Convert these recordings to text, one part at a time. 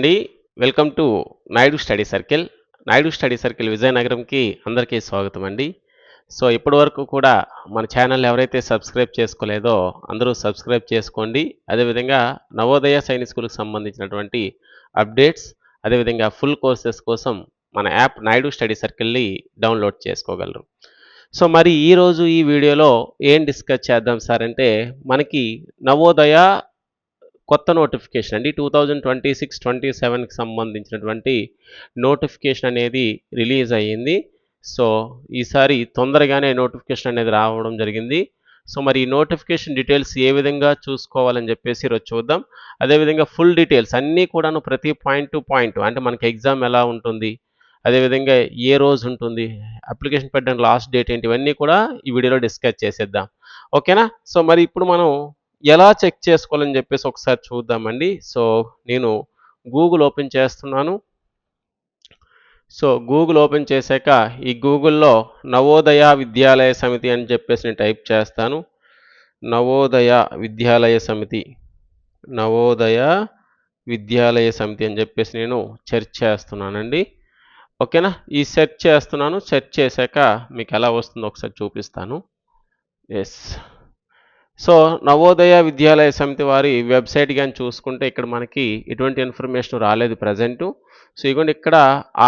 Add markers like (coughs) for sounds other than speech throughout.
అండి. Welcome to Naidu study circle. Naidu study circle విజయనగరంకి అందరికీ స్వాగతం అండి. సో ఇప్పటి వరకు కూడా మన ఛానల్ ఎవరైతే సబ్స్క్రైబ్ చేసుకోలేదో అందరూ సబ్స్క్రైబ్ చేసుకోండి. అదేవిధంగా నవోదయ సైనిక్ స్కూల్కి సంబంధించినటువంటి అప్డేట్స్ అదేవిధంగా ఫుల్ కోర్సెస్ కోసం మన యాప్ నాయుడు స్టడీ సర్కిల్ని డౌన్లోడ్ చేసుకోగలరు. సో మరి ఈరోజు ఈ వీడియోలో ఏం డిస్కస్ చేద్దాం సార్ అంటే మనకి నవోదయ కొత్త నోటిఫికేషన్ అండి. Two thousand twenty six twenty సెవెన్కి సంబంధించినటువంటి నోటిఫికేషన్ అనేది రిలీజ్ అయ్యింది. సో ఈసారి తొందరగానే నోటిఫికేషన్ అనేది రావడం జరిగింది. సో మరి ఈ నోటిఫికేషన్ డీటెయిల్స్ ఏ విధంగా చూసుకోవాలని చెప్పేసి ఈరోజు చూద్దాం. అదేవిధంగా ఫుల్ డీటెయిల్స్ అన్నీ కూడాను ప్రతి పాయింట్ టు పాయింట్ అంటే మనకి ఎగ్జామ్ ఎలా ఉంటుంది అదేవిధంగా ఏ రోజు ఉంటుంది అప్లికేషన్ పెట్టడానికి లాస్ట్ డేట్ ఏంటి ఇవన్నీ కూడా ఈ వీడియోలో డిస్కస్ చేసేద్దాం. ఓకేనా సో మరి ఇప్పుడు మనం ఎలా చెక్ చేసుకోవాలని చెప్పేసి ఒకసారి చూద్దామండి. సో నేను గూగుల్ ఓపెన్ చేస్తున్నాను. సో గూగుల్ ఓపెన్ చేశాక ఈ గూగుల్లో నవోదయ విద్యాలయ సమితి అని చెప్పేసి నేను టైప్ చేస్తాను. నవోదయ విద్యాలయ సమితి. నవోదయ విద్యాలయ సమితి అని చెప్పేసి నేను సెర్చ్ చేస్తున్నానండి. ఓకేనా? ఈ సెర్చ్ చేస్తున్నాను. సెర్చ్ చేశాక మీకు ఎలా వస్తుందో ఒకసారి చూపిస్తాను. ఎస్. సో నవోదయ విద్యాలయ సమితి వారి వెబ్సైట్ కానీ చూసుకుంటే ఇక్కడ మనకి ఎటువంటి ఇన్ఫర్మేషన్ రాలేదు ప్రజెంటు. సో ఇదిగోండి ఇక్కడ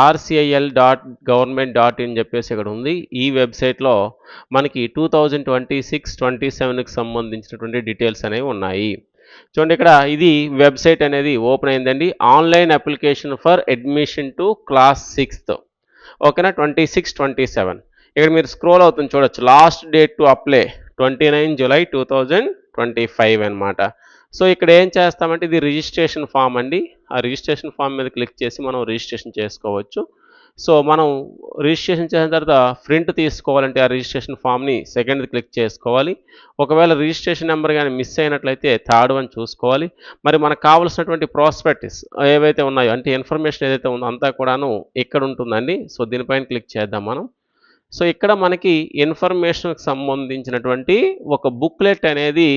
RCIL dot government dot in చెప్పేసి ఇక్కడ ఉంది. ఈ వెబ్సైట్లో మనకి two thousand twenty six twenty సెవెన్కి సంబంధించినటువంటి డీటెయిల్స్ అనేవి ఉన్నాయి. చూడండి ఇక్కడ ఇది వెబ్సైట్ అనేది ఓపెన్ అయిందండి. Online application for admission to class sixth. ఓకేనా? Twenty six twenty seven. ఇక్కడ మీరు స్క్రోల్ అవుతుంది చూడొచ్చు. Last date to apply. Twenty nine July two thousand twenty five అనమాట సో ఇక్కడ ఏం చేస్తామంటే ఇది రిజిస్ట్రేషన్ ఫామ్ అండి. ఆ రిజిస్ట్రేషన్ ఫామ్ మీద క్లిక్ చేసి మనం రిజిస్ట్రేషన్ చేసుకోవచ్చు. సో మనం రిజిస్ట్రేషన్ చేసిన తర్వాత ప్రింట్ తీసుకోవాలంటే ఆ రిజిస్ట్రేషన్ ఫామ్ని సెకండ్ క్లిక్ చేసుకోవాలి. ఒకవేళ రిజిస్ట్రేషన్ నెంబర్ కానీ మిస్ అయినట్లయితే థర్డ్ వన్ చూసుకోవాలి. మరి మనకు కావాల్సినటువంటి ప్రాస్పెక్టిస్ ఏవైతే ఉన్నాయో అంటే ఇన్ఫర్మేషన్ ఏదైతే ఉందో అంతా కూడాను ఇక్కడ ఉంటుందండి. సో దీనిపైన క్లిక్ చేద్దాం మనం. సో ఇక్కడ మనకి ఇన్ఫర్మేషన్కి సంబంధించినటువంటి ఒక బుక్లెట్ అనేది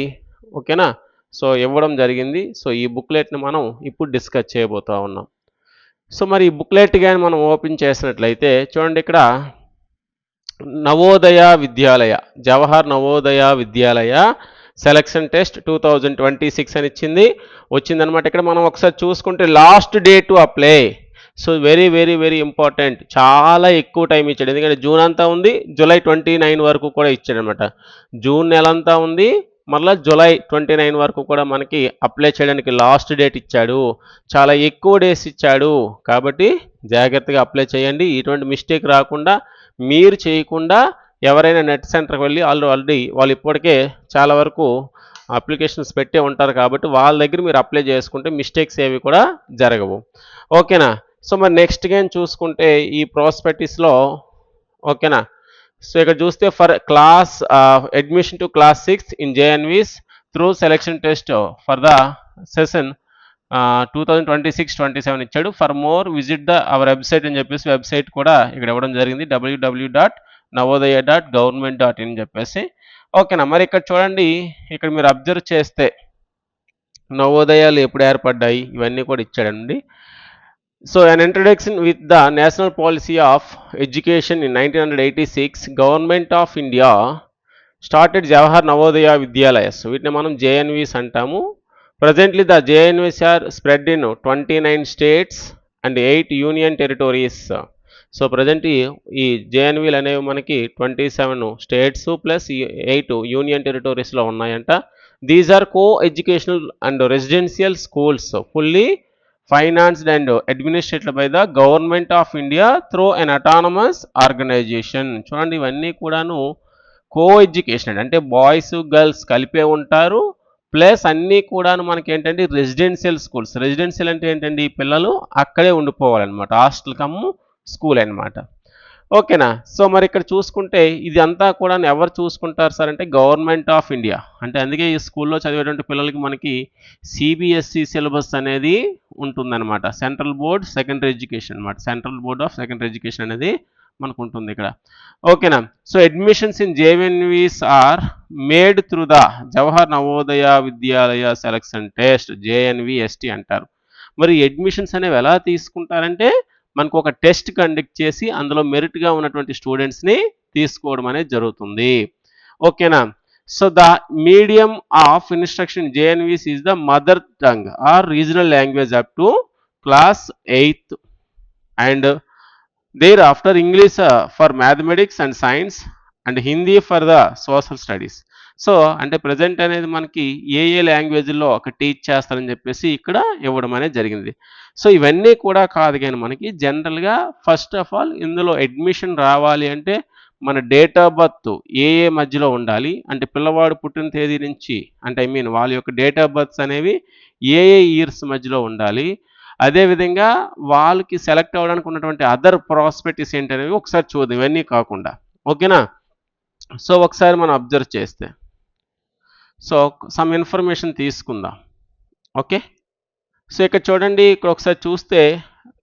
ఓకేనా? సో ఇవ్వడం జరిగింది. సో ఈ బుక్లెట్ని మనం ఇప్పుడు డిస్కస్ చేయబోతూ ఉన్నాం. సో మరి ఈ బుక్లెట్ కానీ మనం ఓపెన్ చేసినట్లయితే చూడండి ఇక్కడ. Navodaya Vidyalaya Jawahar Navodaya Vidyalaya selection test two thousand twenty six అని ఇచ్చింది. వచ్చిందనమాట ఇక్కడ మనం ఒకసారి చూసుకుంటే last day to apply so very very very important. చాలా ఎక్కువ టైం ఇచ్చాడు. ఎందుకంటే జూన్ అంతా ఉంది జూలై ట్వంటీ నైన్ వరకు కూడా ఇచ్చాడు అనమాట జూన్ నెల అంతా ఉంది మళ్ళీ జూలై ట్వంటీ నైన్ వరకు కూడా మనకి అప్లై చేయడానికి లాస్ట్ డేట్ ఇచ్చాడు. చాలా ఎక్కువ డేస్ ఇచ్చాడు. కాబట్టి జాగ్రత్తగా అప్లై చేయండి. ఇటువంటి మిస్టేక్ రాకుండా మీరు చేయకుండా ఎవరైనా నెట్ సెంటర్కి వెళ్ళి వాళ్ళు ఆల్రెడీ వాళ్ళు ఇప్పటికే చాలా వరకు అప్లికేషన్స్ పెట్టే ఉంటారు కాబట్టి వాళ్ళ దగ్గర మీరు అప్లై చేసుకుంటే మిస్టేక్స్ ఏవి కూడా జరగవు. ఓకేనా? సో మరి నెక్స్ట్ గేమ్ చూసుకుంటే ఈ ప్రాస్పెక్టిస్లో ఓకేనా? సో ఇక్కడ చూస్తే for class admission to class six in JNVs through selection test for the session two thousand twenty six twenty seven ఇచ్చాడు. For more visit the our website అని చెప్పేసి వెబ్సైట్ కూడా ఇక్కడ ఇవ్వడం జరిగింది. WW dot Navodaya dot government dot in చెప్పేసి. ఓకేనా? మరి ఇక్కడ చూడండి ఇక్కడ మీరు అబ్జర్వ్ చేస్తే నవోదయాలు ఎప్పుడు ఏర్పడ్డాయి? ఇవన్నీ కూడా ఇచ్చాడండి. So an introduction with the national policy of education in 1986 government of india started Jawahar Navodaya Vidyalayas వీటిని మనం జేఎన్వీస్ అంటాము. Presently the JNVs are spread in twenty nine states and eight union territories so present ఈ జేఎన్వీలు అనేవి మనకి twenty seven states plus eight union టెరిటోరీస్లో ఉన్నాయంట. These are co educational and residential schools fully financed and administrate by the government of India through an autonomous organisation చూడండి ఇవన్నీ కూడాను co education అంటే boys girls కలిపే ఉంటారు. ప్లస్ అన్నీ కూడాను మనకి ఏంటంటే రెసిడెన్షియల్ స్కూల్స్ రెసిడెన్షియల్ అంటే ఏంటంటే పిల్లలు అక్కడే ఉండిపోవాలన్నమాట. హాస్టల్ కమ్ము స్కూల్ అనమాట ఓకేనా? సో మరి ఇక్కడ చూసుకుంటే ఇది అంతా కూడా ఎవరు చూసుకుంటారు సార్ అంటే గవర్నమెంట్ ఆఫ్ ఇండియా. అంటే అందుకే ఈ స్కూల్లో చదివేటువంటి పిల్లలకి మనకి సిబిఎస్ఈ సిలబస్ అనేది ఉంటుందన్నమాట. సెంట్రల్ బోర్డ్ సెకండరీ ఎడ్యుకేషన్ అనమాట central board of secondary education అనేది మనకు ఉంటుంది ఇక్కడ. ఓకేనా? So admissions in JNVs are made through the Jawahar Navodaya Vidyalaya selection test JNVST అంటారు. మరి అడ్మిషన్స్ అనేవి ఎలా తీసుకుంటారంటే మనకు ఒక టెస్ట్ కండక్ట్ చేసి అందులో మెరిట్గా ఉన్నటువంటి స్టూడెంట్స్ని తీసుకోవడం అనేది జరుగుతుంది. ఓకేనా? So the medium of instruction JNVs is the mother tongue or regional language up to class eighth. And thereafter English for mathematics and science and Hindi for the social studies. So అంటే present అనేది మనకి ఏ ఏ లాంగ్వేజ్లో ఒక teach చేస్తారని చెప్పేసి ఇక్కడ ఇవ్వడం అనేది జరిగింది సో ఇవన్నీ కూడా కాదు కానీ మనకి జనరల్గా ఫస్ట్ ఆఫ్ ఆల్ ఇందులో అడ్మిషన్ రావాలి అంటే మన డేట్ ఆఫ్ బర్త్ ఏ ఏ మధ్యలో ఉండాలి? అంటే పిల్లవాడు పుట్టిన తేదీ నుంచి అంటే ఐ మీన్ వాళ్ళ యొక్క డేట్ ఆఫ్ బర్త్స్ అనేవి ఏ ఏ ఇయర్స్ మధ్యలో ఉండాలి? అదేవిధంగా వాళ్ళకి సెలెక్ట్ అవ్వడానికి ఉన్నటువంటి అదర్ ప్రాస్పెక్టిస్ ఏంటనేవి ఒకసారి చూద్దాం. ఇవన్నీ కాకుండా. ఓకేనా? సో ఒకసారి మనం అబ్జర్వ్ చేస్తే. సో సమ్ ఇన్ఫర్మేషన్ తీసుకుందాం. ఓకే సో ఇక్కడ చూడండి ఇక్కడ ఒకసారి చూస్తే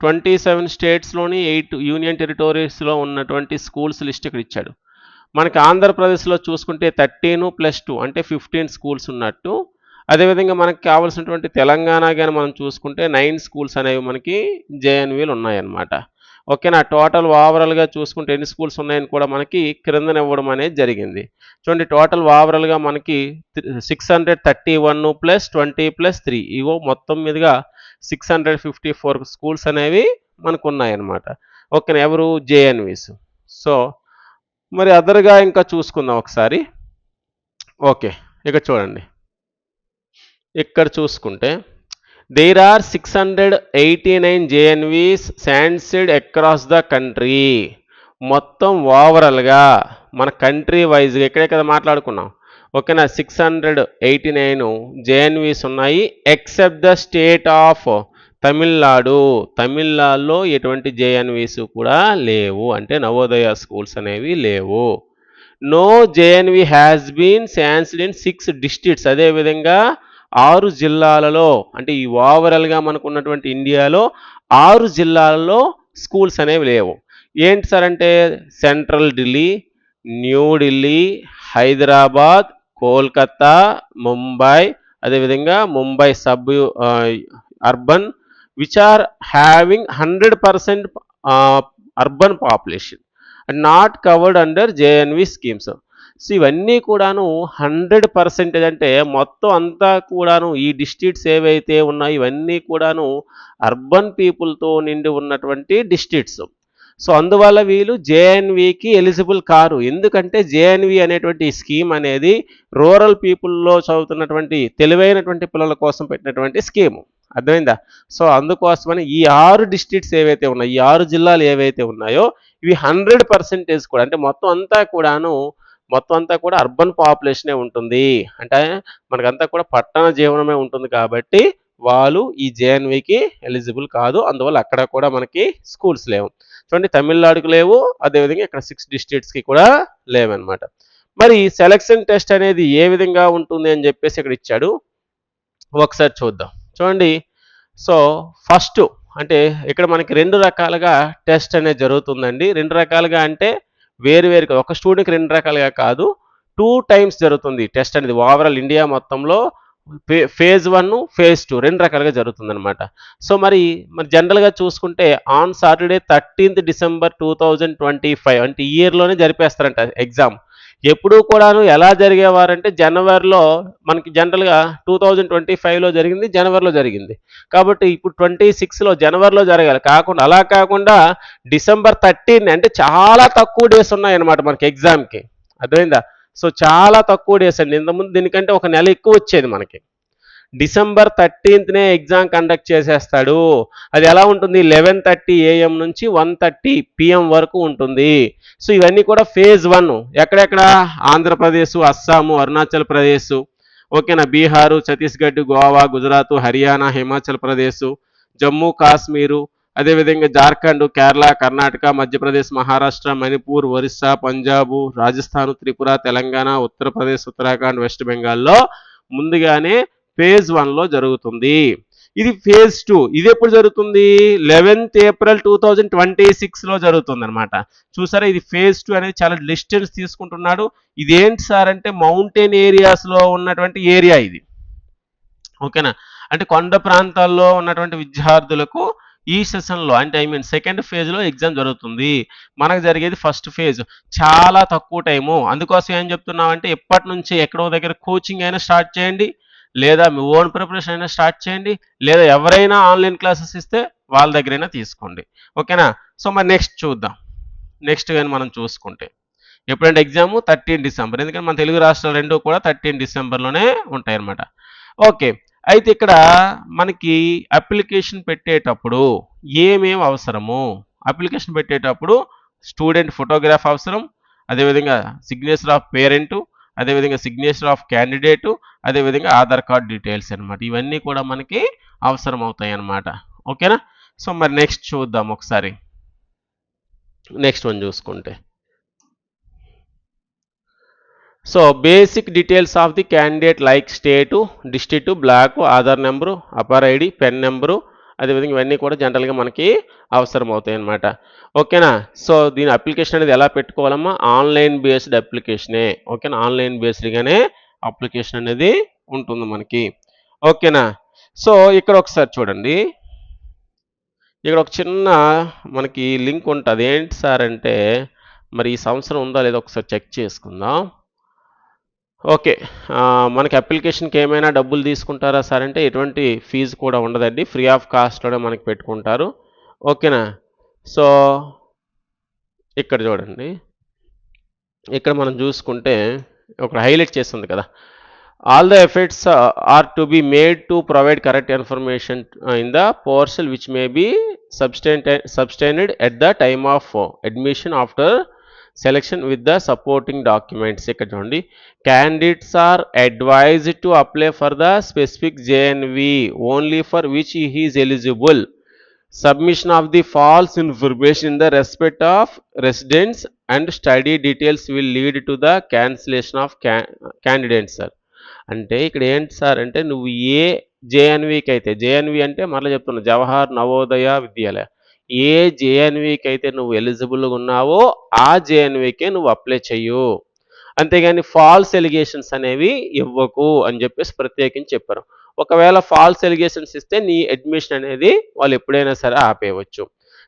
ట్వంటీ సెవెన్ స్టేట్స్లోని ఎయిట్ యూనియన్ టెరిటోరీస్లో ఉన్నటువంటి స్కూల్స్ లిస్ట్ ఇక్కడ ఇచ్చాడు. మనకి ఆంధ్రప్రదేశ్లో చూసుకుంటే థర్టీన్ ప్లస్ టూ అంటే ఫిఫ్టీన్ స్కూల్స్ ఉన్నట్టు. అదేవిధంగా మనకి కావాల్సినటువంటి తెలంగాణ కానీ మనం చూసుకుంటే నైన్ స్కూల్స్ అనేవి మనకి జేఎన్వీలు ఉన్నాయన్నమాట. ఓకేనా? టోటల్ ఓవరాల్గా చూసుకుంటే ఎన్ని స్కూల్స్ ఉన్నాయని కూడా మనకి క్రిందన ఇవ్వడం అనేది జరిగింది. చూడండి టోటల్ ఓవరాల్గా మనకి six hundred thirty one plus twenty plus three ఇవో మొత్తం మీదుగా six hundred fifty four schools అనేవి మనకు ఉన్నాయన్నమాట ఓకేనా? ఎవరు? జేఎన్వీస్ సో మరి అదర్గా ఇంకా చూసుకుందాం ఒకసారి. ఓకే ఇక చూడండి. ఇక్కడ చూసుకుంటే there are six hundred eighty nine JNVs sanctioned across the country మొత్తం ఓవరాల్గా మన కంట్రీ వైజ్గా ఇక్కడే కదా మాట్లాడుకున్నాం. ఓకేనా? Six hundred eighty nine JNVs ఉన్నాయి. Except the state of Tamil Nadu తమిళనాడులో ఎటువంటి జేఎన్వీస్ కూడా లేవు. అంటే నవోదయ స్కూల్స్ అనేవి లేవు. No JNV has been sanctioned in six districts అదేవిధంగా ఆరు జిల్లాలలో అంటే ఈ ఓవరాల్గా మనకు ఉన్నటువంటి ఇండియాలో ఆరు జిల్లాలలో స్కూల్స్ అనేవి లేవు. ఏంటి సార్ అంటే సెంట్రల్ ఢిల్లీ న్యూఢిల్లీ హైదరాబాద్ కోల్కతా ముంబై అదేవిధంగా Mumbai suburban which are having hundred percent urban population and not covered under JNV schemes so ఇవన్నీ కూడాను హండ్రెడ్ పర్సెంటేజ్ అంటే మొత్తం అంతా కూడాను ఈ డిస్ట్రిక్ట్స్ ఏవైతే ఉన్నాయో ఇవన్నీ కూడాను అర్బన్ పీపుల్తో నిండి ఉన్నటువంటి డిస్ట్రిక్ట్స్. సో అందువల్ల వీళ్ళు జేఎన్వికి ఎలిజిబుల్ కారు. ఎందుకంటే జేఎన్వి అనేటువంటి స్కీమ్ అనేది రూరల్ పీపుల్లో చదువుతున్నటువంటి తెలివైనటువంటి పిల్లల కోసం పెట్టినటువంటి స్కీము. అర్థమైందా? సో అందుకోసమని ఈ ఆరు డిస్ట్రిక్ట్స్ ఏవైతే ఉన్నాయో ఈ ఆరు జిల్లాలు ఏవైతే ఉన్నాయో ఇవి హండ్రెడ్ పర్సెంటేజ్ కూడా అంటే మొత్తం అంతా కూడాను మొత్తం అంతా కూడా అర్బన్ పాపులేషనే ఉంటుంది. అంటే మనకంతా కూడా పట్టణ జీవనమే ఉంటుంది కాబట్టి వాళ్ళు ఈ జేఎన్వికి ఎలిజిబుల్ కాదు. అందువల్ల అక్కడ కూడా మనకి స్కూల్స్ లేవు. చూడండి తమిళనాడుకు లేవు అదేవిధంగా ఇక్కడ సిక్స్ డిస్ట్రిక్ట్స్కి కూడా లేవన్నమాట మరి సెలక్షన్ టెస్ట్ అనేది ఏ విధంగా ఉంటుంది అని చెప్పేసి ఇక్కడ ఇచ్చాడు. ఒకసారి చూద్దాం. చూడండి సో ఫస్ట్ అంటే ఇక్కడ మనకి రెండు రకాలుగా టెస్ట్ అనేది జరుగుతుందండి. రెండు రకాలుగా అంటే వేరు వేరుగా ఒక స్టూడెంట్కి రెండు రకాలుగా కాదు టూ టైమ్స్ జరుగుతుంది టెస్ట్ అనేది. ఓవరాల్ ఇండియా మొత్తంలో ఫేజ్ వన్ ఫేజ్ టూ రెండు రకాలుగా జరుగుతుంది అనమాట సో మరి మరి జనరల్గా చూసుకుంటే on Saturday thirteenth December two thousand twenty five అంటే ఇయర్లోనే జరిపేస్తారంట ఎగ్జామ్ ఎప్పుడూ కూడాను ఎలా జరిగేవారంటే జనవరిలో మనకి జనరల్గా టూ థౌజండ్ ట్వంటీ ఫైవ్లో జరిగింది జనవరిలో జరిగింది. కాబట్టి ఇప్పుడు ట్వంటీ సిక్స్లో జనవరిలో జరగాలి. కాకుండా అలా కాకుండా డిసెంబర్ థర్టీన్ అంటే చాలా తక్కువ డేస్ ఉన్నాయన్నమాట మనకి ఎగ్జామ్కి. అర్థమైందా? సో చాలా తక్కువ డేస్ అండి. ఇంతకుముందు దీనికంటే ఒక నెల ఎక్కువ వచ్చేది మనకి. డిసెంబర్ థర్టీన్త్నే ఎగ్జామ్ కండక్ట్ చేసేస్తాడు. అది ఎలా ఉంటుంది? లెవెన్ థర్టీ ఏఎం నుంచి వన్ థర్టీ పిఎం వరకు ఉంటుంది. సో ఇవన్నీ కూడా ఫేజ్ వన్. ఎక్కడెక్కడ? ఆంధ్రప్రదేశ్ అస్సాము అరుణాచల్ ప్రదేశ్. ఓకేనా? బీహారు ఛత్తీస్గఢ్ గోవా గుజరాత్ హర్యానా హిమాచల్ ప్రదేశ్ జమ్మూ కాశ్మీరు అదేవిధంగా జార్ఖండ్ కేరళ కర్ణాటక మధ్యప్రదేశ్ మహారాష్ట్ర మణిపూర్ ఒరిస్సా పంజాబు రాజస్థాన్ త్రిపుర తెలంగాణ ఉత్తరప్రదేశ్ ఉత్తరాఖండ్ వెస్ట్ బెంగాల్లో ముందుగానే ఫేజ్ వన్లో జరుగుతుంది. ఇది ఫేజ్ టూ. ఇది ఎప్పుడు జరుగుతుంది? Eleventh April two thousand twenty సిక్స్లో జరుగుతుంది అనమాట చూసారా ఇది ఫేజ్ టూ అనేది చాలా డిస్టెన్స్ తీసుకుంటున్నాడు. ఇదేంటి సార్ అంటే మౌంటైన్ ఏరియాస్లో ఉన్నటువంటి ఏరియా ఇది. ఓకేనా? అంటే కొండ ప్రాంతాల్లో ఉన్నటువంటి విద్యార్థులకు ఈ సెషన్లో అంటే ఐ మీన్ సెకండ్ ఫేజ్లో ఎగ్జామ్ జరుగుతుంది. మనకు జరిగేది ఫస్ట్ ఫేజ్ చాలా తక్కువ టైము అందుకోసం ఏం చెప్తున్నామంటే ఎప్పటి నుంచి ఎక్కడో దగ్గర కోచింగ్ అయినా స్టార్ట్ చేయండి. లేదా మీ ఓన్ ప్రిపరేషన్ అయినా స్టార్ట్ చేయండి లేదా ఎవరైనా ఆన్లైన్ క్లాసెస్ ఇస్తే వాళ్ళ దగ్గరైనా తీసుకోండి. ఓకేనా? సో మరి నెక్స్ట్ చూద్దాం. నెక్స్ట్ కానీ మనం చూసుకుంటే. ఎప్పుడంటే ఎగ్జామ్ థర్టీన్ డిసెంబర్ ఎందుకంటే మన తెలుగు రాష్ట్రాలు రెండు కూడా థర్టీన్ డిసెంబర్లోనే ఉంటాయి ఓకే. అయితే ఇక్కడ మనకి అప్లికేషన్ పెట్టేటప్పుడు ఏమేమి అవసరము? అప్లికేషన్ పెట్టేటప్పుడు స్టూడెంట్ ఫోటోగ్రాఫ్ అవసరం అదేవిధంగా సిగ్నేచర్ ఆఫ్ పేరెంటు అదేవిధంగా సిగ్నేచర్ ఆఫ్ క్యాండిడేటు అదేవిధంగా ఆధార్ కార్డ్ డీటెయిల్స్ అనమాట ఇవన్నీ కూడా మనకి అవసరం అవుతాయి అన్నమాట ఓకేనా? సో మరి నెక్స్ట్ చూద్దాం ఒకసారి. నెక్స్ట్ వన్ చూసుకుంటే. So basic details of the candidate like state district block Aadhaar number APAAR ID PEN number అదేవిధంగా ఇవన్నీ కూడా జనరల్గా మనకి అవసరం అవుతాయి అన్నమాట ఓకేనా? సో దీని అప్లికేషన్ అనేది ఎలా పెట్టుకోవాలమ్మా? ఆన్లైన్ బేస్డ్ అప్లికేషనే ఓకేనా? ఆన్లైన్ బేస్డ్గానే అప్లికేషన్ అనేది ఉంటుంది మనకి. ఓకేనా? సో ఇక్కడ ఒకసారి చూడండి. ఇక్కడ ఒక చిన్న మనకి లింక్ ఉంటుంది. ఏంటి సార్ అంటే మరి ఈ సంవత్సరం ఉందా లేదా ఒకసారి చెక్ చేసుకుందాం. ఓకే. మనకి అప్లికేషన్కి ఏమైనా డబ్బులు తీసుకుంటారా సార్ అంటే ఎటువంటి ఫీజు కూడా ఉండదండి. ఫ్రీ ఆఫ్ కాస్ట్లోనే మనకి పెట్టుకుంటారు. ఓకేనా? సో ఇక్కడ చూడండి. ఇక్కడ మనం చూసుకుంటే ఒక హైలైట్ చేస్తుంది కదా. All the efforts are to be made to provide correct information in the portal which may be సబ్స్టెంట్ substantiated at the time of admission after selection with the supporting documents ఇక్కడ చూడండి candidates are advise to apply for the specific JNV only for which he's eligible submission of the false information in the respect of residents and study details will lead to the cancellation of candidates sir అంటే ఇక్కడ ఏంటి sir అంటే నువ్వు ఏ జేఎన్వీకి అయితే JNV అంటే మరలా చెప్తున్నావు జవహర్ నవోదయ విద్యాలయ. ఏ జేఎన్వికి అయితే నువ్వు ఎలిజిబుల్గా ఉన్నావో ఆ జేఎన్వికే నువ్వు అప్లై చెయ్యు. అంతేగాని ఫాల్స్ ఎలిగేషన్స్ అనేవి ఇవ్వకు అని చెప్పేసి ప్రత్యేకించి చెప్పారు. ఒకవేళ ఫాల్స్ ఎలిగేషన్స్ ఇస్తే నీ అడ్మిషన్ అనేది వాళ్ళు ఎప్పుడైనా సరే ఆపేయవచ్చు.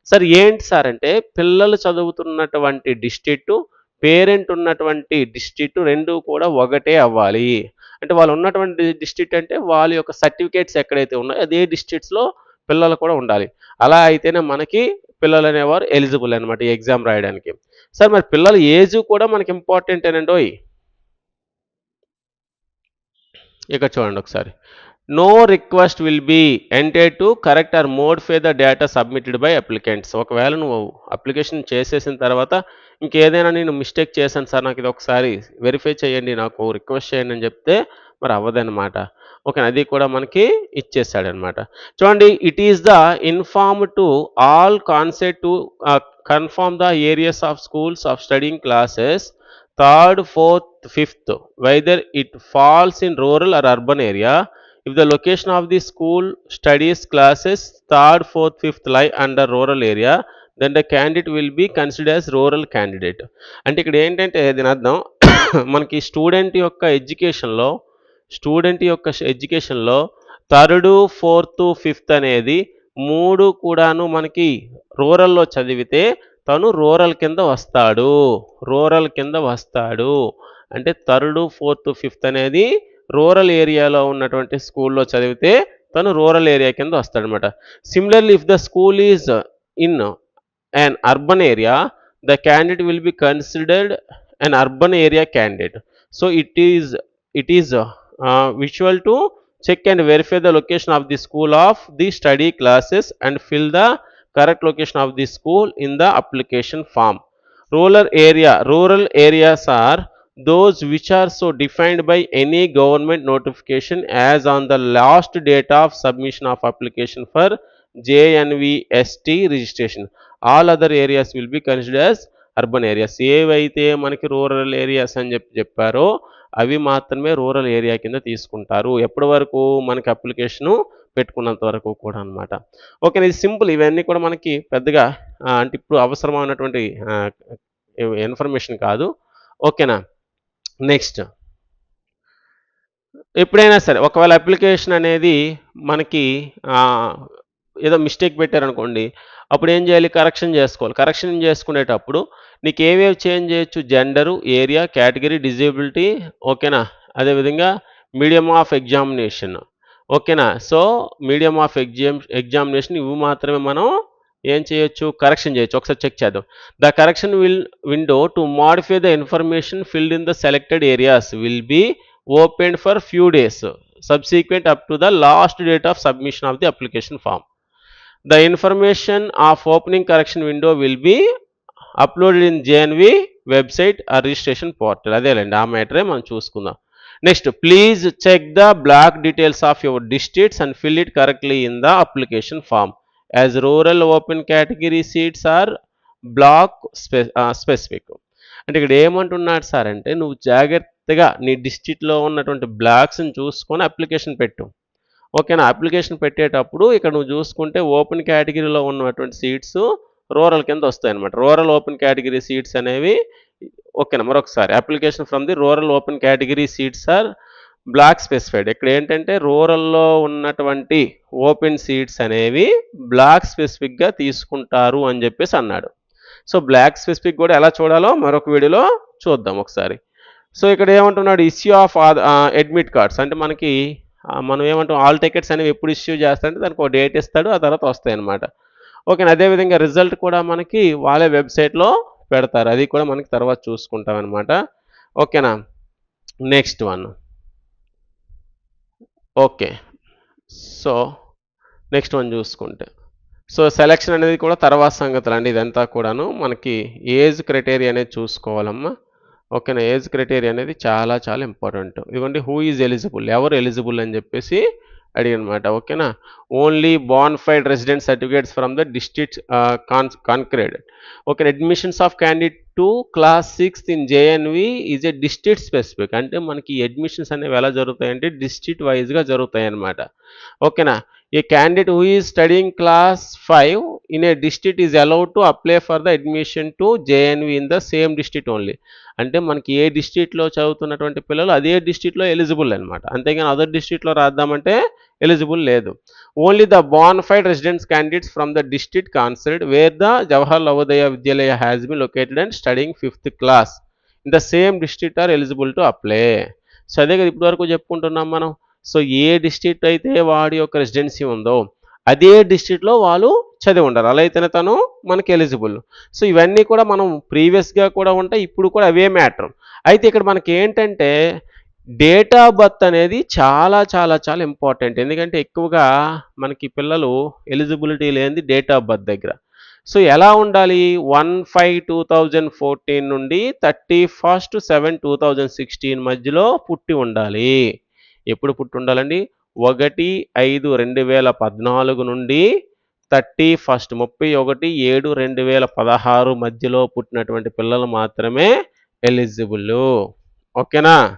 సార్ ఏంటి సార్ అంటే పిల్లలు చదువుతున్నటువంటి డిస్ట్రిక్ట్ పేరెంట్ ఉన్నటువంటి డిస్ట్రిక్ట్ రెండు కూడా ఒకటే అవ్వాలి. అంటే వాళ్ళు ఉన్నటువంటి డిస్ట్రిక్ట్ అంటే వాళ్ళ యొక్క సర్టిఫికేట్స్ ఎక్కడైతే ఉన్నాయో అదే డిస్ట్రిక్ట్స్లో పిల్లలు కూడా ఉండాలి. అలా అయితేనే మనకి పిల్లలు అనేవారు ఎలిజిబుల్ అనమాట ఈ ఎగ్జామ్ రాయడానికి. సార్ మరి పిల్లల ఏజ్ కూడా మనకి ఇంపార్టెంట్ ఏనండోయ్ ఇక్కడ చూడండి ఒకసారి. No request will be ఎంటెడ్ to correct or modify the data submitted by applicants ఒకవేళ నువ్వు అప్లికేషన్ చేసేసిన తర్వాత ఇంకేదైనా నేను మిస్టేక్ చేశాను సార్ నాకు ఇది ఒకసారి వెరిఫై చేయండి నాకు రిక్వెస్ట్ చేయండి అని చెప్తే మరి అవ్వదన్నమాట. ఓకే అది కూడా మనకి ఇచ్చేసాడనమాట చూడండి it is the inform to all concept to confirm the areas of schools of studying classes third fourth fifth whether it falls in rural or urban area if the location of the school studies classes third fourth fifth lie under rural area then the candidate will be considers rural candidate అంటే ఇక్కడ ఏంటంటే దీని అర్థం (coughs) మనకి student యొక్క ఎడ్యుకేషన్లో student యొక్క ఎడ్యుకేషన్లో థర్డు ఫోర్త్ ఫిఫ్త్ అనేది మూడు కూడాను మనకి రూరల్లో చదివితే తను రూరల్ కింద వస్తాడు. రూరల్ కింద వస్తాడు. అంటే థర్డ్ ఫోర్త్ ఫిఫ్త్ అనేది రూరల్ ఏరియాలో ఉన్నటువంటి స్కూల్లో చదివితే తను రూరల్ ఏరియా కింద వస్తాడనమాట. Similarly if the school is in an urban area the candidate will be considered an urban area candidate so it is it is visual to check and verify the location of the school of the study classes and fill the correct location of the school in the application form rural area rural areas are those which are so defined by any government notification as on the last date of submission of application for JNVST registration all other areas will be consider as urban areas ఏవైతే మనకి rural areas అని చెప్పి చెప్పారో అవి మాత్రమే rural area కింద తీసుకుంటారు. ఎప్పటి వరకు మనకి అప్లికేషను పెట్టుకున్నంత వరకు కూడా అనమాట ఓకే ఇది సింపుల్. ఇవన్నీ కూడా మనకి పెద్దగా అంటే ఇప్పుడు అవసరమైనటువంటి ఇన్ఫర్మేషన్ కాదు. ఓకేనా? నెక్స్ట్. ఎప్పుడైనా సరే ఒకవేళ అప్లికేషన్ అనేది మనకి ఏదో మిస్టేక్ పెట్టారనుకోండి అప్పుడు ఏం చేయాలి? కరెక్షన్ చేసుకోవాలి. కరెక్షన్ చేసుకునేటప్పుడు నీకు ఏవేవి చేంజ్ చేయొచ్చు? జెండరు ఏరియా కేటగిరీ డిజేబిలిటీ ఓకేనా? అదేవిధంగా మీడియం ఆఫ్ ఎగ్జామినేషన్ ఓకేనా? So medium of exam examination ఇవి మాత్రమే మనం ఏం చేయొచ్చు? కరెక్షన్ చేయొచ్చు. ఒకసారి చెక్ చేద్దాం. The correction will window to modify the information filled in the selected areas will be open for few days subsequent up to the last date of submission of the application form the information of opening correction window will be uploaded in JNV website ఆ registration portal. అదేలేండి ఆ మ్యాటరే మనం చూసుకుందాం. Next please check the block details of your districts and fill it correctly in the application form. As rural open category seats are block స్పె specific. అంటే ఇక్కడ ఏమంటున్నాడు sir అంటే నువ్వు జాగ్రత్తగా నీ డిస్ట్రిక్ట్లో ఉన్నటువంటి బ్లాక్స్ని చూసుకొని అప్లికేషన్ పెట్టు. ఓకేనా? అప్లికేషన్ పెట్టేటప్పుడు ఇక్కడ నువ్వు చూసుకుంటే ఓపెన్ కేటగిరీలో ఉన్నటువంటి సీట్స్ రూరల్ కింద వస్తాయి అనమాట రూరల్ ఓపెన్ కేటగిరీ సీట్స్ అనేవి ఓకేనా? మరొకసారి. Application from the rural open category seats are block specified. ఇక్కడ ఏంటంటే రూరల్లో ఉన్నటువంటి ఓపెన్ సీట్స్ అనేవి బ్లాక్ స్పెసిఫిక్గా తీసుకుంటారు అని చెప్పేసి అన్నాడు. సో బ్లాక్ స్పెసిఫిక్ కూడా ఎలా చూడాలో మరొక వీడియోలో చూద్దాం ఒకసారి. సో ఇక్కడ ఏమంటున్నాడు? Issue of admit cards. అంటే మనకి మనం ఏమంటాం? ఆల్ టికెట్స్ అనేవి ఎప్పుడు ఇష్యూ చేస్తారంటే దానికి ఒక డేట్ ఇస్తాడు ఆ తర్వాత వస్తాయి అనమాట ఓకే అదేవిధంగా రిజల్ట్ కూడా మనకి వాళ్ళే వెబ్సైట్లో పెడతారు. అది కూడా మనకి తర్వాత చూసుకుంటాం అనమాట ఓకేనా? Next one. Okay. So next one చూసుకుంటే. సో సెలక్షన్ అనేది కూడా తర్వాత సంగతులు అండి ఇదంతా కూడాను మనకి ఏజ్ క్రైటీరియా అనేది చూసుకోవాలమ్మా. ఓకేనా? ఏజ్ క్రైటీరియా అనేది చాలా చాలా ఇంపార్టెంట్. ఇదిగోండి హూ ఈజ్ ఎలిజిబుల్? ఎవరు ఎలిజిబుల్ అని చెప్పేసి అడిగనమాట. ఓకేనా? Only bona fide resident certificates from the district can concerned okay admissions of candidate to class sixth in JNV is a district specific అంటే మనకి అడ్మిషన్స్ అనేవి ఎలా జరుగుతాయంటే డిస్ట్రిక్ట్ వైజ్గా జరుగుతాయి అనమాట ఓకేనా? A candidate who is studying class five in a district is allowed to apply for the admission to JNV in the same district only అంటే మనకి ఏ డిస్ట్రిక్ట్లో చదువుతున్నటువంటి పిల్లలు అదే డిస్ట్రిక్ట్లో ఎలిజిబుల్ అనమాట అంతేగాని అదర్ డిస్ట్రిక్ట్లో రాద్దామంటే ఎలిజిబుల్ లేదు. Only the bona fide residents candidates from the district concerned where the Jawahar Navodaya Vidyalaya has been located and studying fifth class in the same district are eligible to apply so అదే కదా ఇప్పటివరకు చెప్పుకుంటున్నాం మనం. So ఏ district అయితే వాడి యొక్క residency ఉందో అదే డిస్ట్రిక్ట్లో వాళ్ళు చదివి ఉండాలి అలా అయితేనే తను మనకి ఎలిజిబుల్. సో ఇవన్నీ కూడా మనం ప్రీవియస్గా కూడా ఉంటాయి ఇప్పుడు కూడా అవే మ్యాటర్. అయితే ఇక్కడ మనకి ఏంటంటే డేట్ ఆఫ్ బర్త్ అనేది చాలా చాలా చాలా ఇంపార్టెంట్. ఎందుకంటే ఎక్కువగా మనకి పిల్లలు ఎలిజిబిలిటీ లేనిది డేట్ ఆఫ్ బర్త్ దగ్గర. సో ఎలా ఉండాలి? One five two thousand fourteen నుండి thirty first seven two thousand sixteen మధ్యలో పుట్టి ఉండాలి. ఎప్పుడు పుట్టి ఉండాలండి ఒకటి ఐదు రెండు వేల పద్నాలుగు నుండి థర్టీ ఫస్ట్ ముప్పై ఒకటి ఏడు రెండు వేల పదహారు మధ్యలో పుట్టినటువంటి పిల్లలు మాత్రమే ఎలిజిబుల్. ఓకేనా?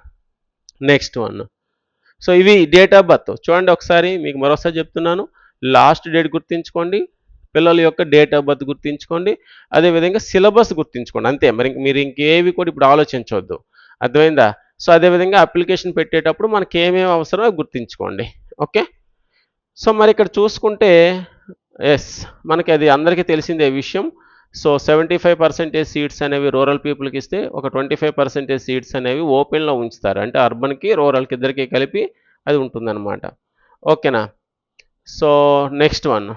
Next one. సో ఇవి డేట్ ఆఫ్ బర్త్. చూడండి ఒకసారి మీకు మరోసారి చెప్తున్నాను. లాస్ట్ డేట్ గుర్తించుకోండి. పిల్లల యొక్క డేట్ ఆఫ్ బర్త్ గుర్తించుకోండి. అదేవిధంగా సిలబస్ గుర్తుంచుకోండి. అంతే. మరి మీరు ఇంకేవి కూడా ఇప్పుడు ఆలోచించవద్దు అర్థమైందా? సో అదేవిధంగా అప్లికేషన్ పెట్టేటప్పుడు మనకి ఏమేమి అవసరమో గుర్తించుకోండి. ఓకే? సో మరి ఇక్కడ చూసుకుంటే ఎస్ మనకి అది అందరికీ తెలిసిందే విషయం. So seventy five percentage seats అనేవి రూరల్ పీపుల్కి ఇస్తే ఒక ట్వంటీ ఫైవ్ పర్సెంటేజ్ సీట్స్ అనేవి ఓపెన్లో ఉంచుతారు. అంటే అర్బన్కి రూరల్కి ఇద్దరికి కలిపి అది ఉంటుందన్నమాట. ఓకేనా? సో నెక్స్ట్ వన్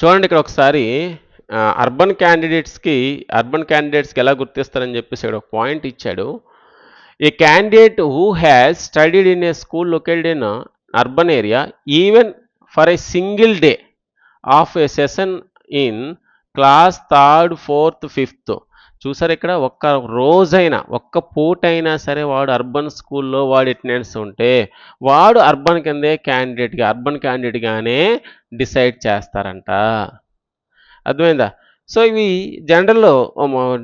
చూడండి ఇక్కడ ఒకసారి. అర్బన్ క్యాండిడేట్స్కి అర్బన్ క్యాండిడేట్స్కి ఎలా గుర్తిస్తారని చెప్పేసి ఇక్కడ ఒక పాయింట్ ఇచ్చాడు. A candidate who has studied in a school located in urban area even for a single day of a session in class third fourth fifth చూసారు ఇక్కడ? ఒక్క రోజైనా ఒక్క పూటైనా సరే వాడు అర్బన్ స్కూల్లో వాడు అటెండెన్స్ ఉంటే వాడు అర్బన్ కిందే క్యాండిడేట్గా అర్బన్ క్యాండిడేట్గానే డిసైడ్ చేస్తారంట. అర్థమైందా? సో ఇవి జనరల్లో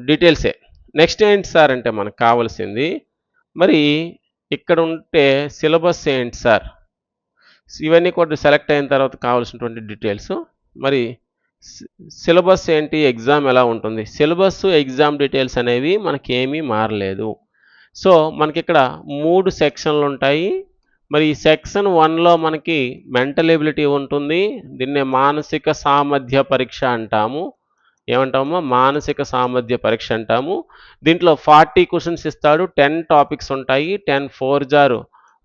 డీటెయిల్సే. నెక్స్ట్ ఏంటి సార్ అంటే మనకు కావాల్సింది మరి ఇక్కడ ఉంటే సిలబస్ ఏంటి సార్? ఇవన్నీ కూడా సెలెక్ట్ అయిన తర్వాత కావాల్సినటువంటి డీటెయిల్స్. మరి సిలబస్ ఏంటి ఎగ్జామ్ ఎలా ఉంటుంది? సిలబస్ ఎగ్జామ్ డీటెయిల్స్ అనేవి మనకేమీ మారలేదు. సో మనకి ఇక్కడ మూడు సెక్షన్లు ఉంటాయి. మరి ఈ సెక్షన్ వన్లో మనకి మెంటల్ ఎబిలిటీ ఉంటుంది. దీన్నే మానసిక సామర్థ్య పరీక్ష అంటాము. ఏమంటామో మానసిక సామర్థ్య పరీక్ష అంటాము. దీంట్లో ఫార్టీ క్వశ్చన్స్ ఇస్తాడు. టెన్ టాపిక్స్ ఉంటాయి. టెన్ ఫోర్ జారు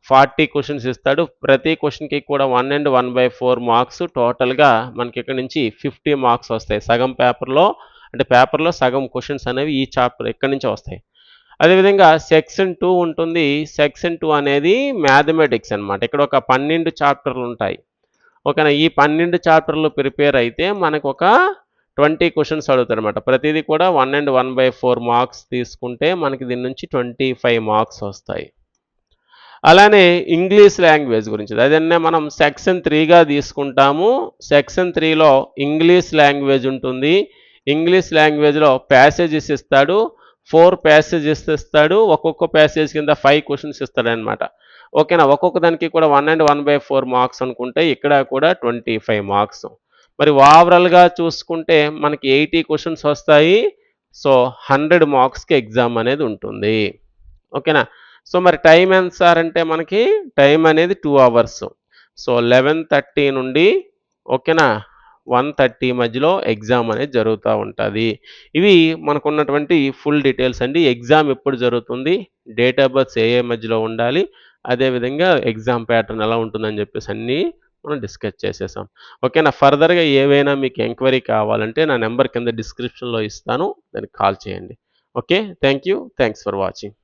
ఫార్టీ క్వశ్చన్స్ ఇస్తాడు. ప్రతి క్వశ్చన్కి కూడా one and one by four marks. టోటల్గా మనకి ఇక్కడ నుంచి ఫిఫ్టీ మార్క్స్ వస్తాయి సగం పేపర్లో. అంటే పేపర్లో సగం క్వశ్చన్స్ అనేవి ఈ చాప్టర్ ఇక్కడ నుంచి వస్తాయి? అదేవిధంగా సెక్షన్ టూ ఉంటుంది. సెక్షన్ టూ అనేది మ్యాథమెటిక్స్ అన్నమాట. ఇక్కడ ఒక పన్నెండు చాప్టర్లు ఉంటాయి. ఓకేనా? ఈ పన్నెండు చాప్టర్లు ప్రిపేర్ అయితే మనకు ఒక ట్వంటీ క్వశ్చన్స్ అడుగుతారు అనమాట ప్రతిదీ కూడా one and one by four marks తీసుకుంటే మనకి దీని నుంచి ట్వంటీ ఫైవ్ మార్క్స్ వస్తాయి. అలానే ఇంగ్లీష్ లాంగ్వేజ్ గురించి. అదన్నే మనం సెక్షన్ త్రీగా తీసుకుంటాము. సెక్షన్ త్రీలో ఇంగ్లీష్ లాంగ్వేజ్ ఉంటుంది. ఇంగ్లీష్ లాంగ్వేజ్లో ప్యాసేజెస్ ఇస్తాడు. ఫోర్ ప్యాసేజెస్ ఇస్తాడు ఒక్కొక్క ప్యాసేజ్ కింద ఫైవ్ క్వశ్చన్స్ ఇస్తాడనమాట ఓకేనా? ఒక్కొక్క దానికి కూడా one and one by four marks అనుకుంటే ఇక్కడ కూడా ట్వంటీ ఫైవ్ మార్క్స్. మరి ఓవరాల్గా చూసుకుంటే మనకి ఎయిటీ క్వశ్చన్స్ వస్తాయి. సో హండ్రెడ్ మార్క్స్కి ఎగ్జామ్ అనేది ఉంటుంది. ఓకేనా? సో మరి టైం ఎంత సార్ అంటే మనకి టైం అనేది two hours. So eleven thirty నుండి ఓకేనా? వన్ థర్టీ మధ్యలో ఎగ్జామ్ అనేది జరుగుతూ ఉంటుంది. ఇవి మనకున్నటువంటి ఫుల్ డీటెయిల్స్ అండి. ఎగ్జామ్ ఎప్పుడు జరుగుతుంది డేట్ ఆఫ్ బర్త్ ఏ ఏ మధ్యలో ఉండాలి అదేవిధంగా ఎగ్జామ్ ప్యాటర్న్ ఎలా ఉంటుందని చెప్పేసి అన్నీ మనం డిస్కస్ చేసేసాం. ఓకేనా? ఫర్దర్గా ఏవైనా మీకు ఎంక్వైరీ కావాలంటే నా నెంబర్ కింద డిస్క్రిప్షన్లో ఇస్తాను. దానికి కాల్ చేయండి. Okay? Thank you thanks for watching.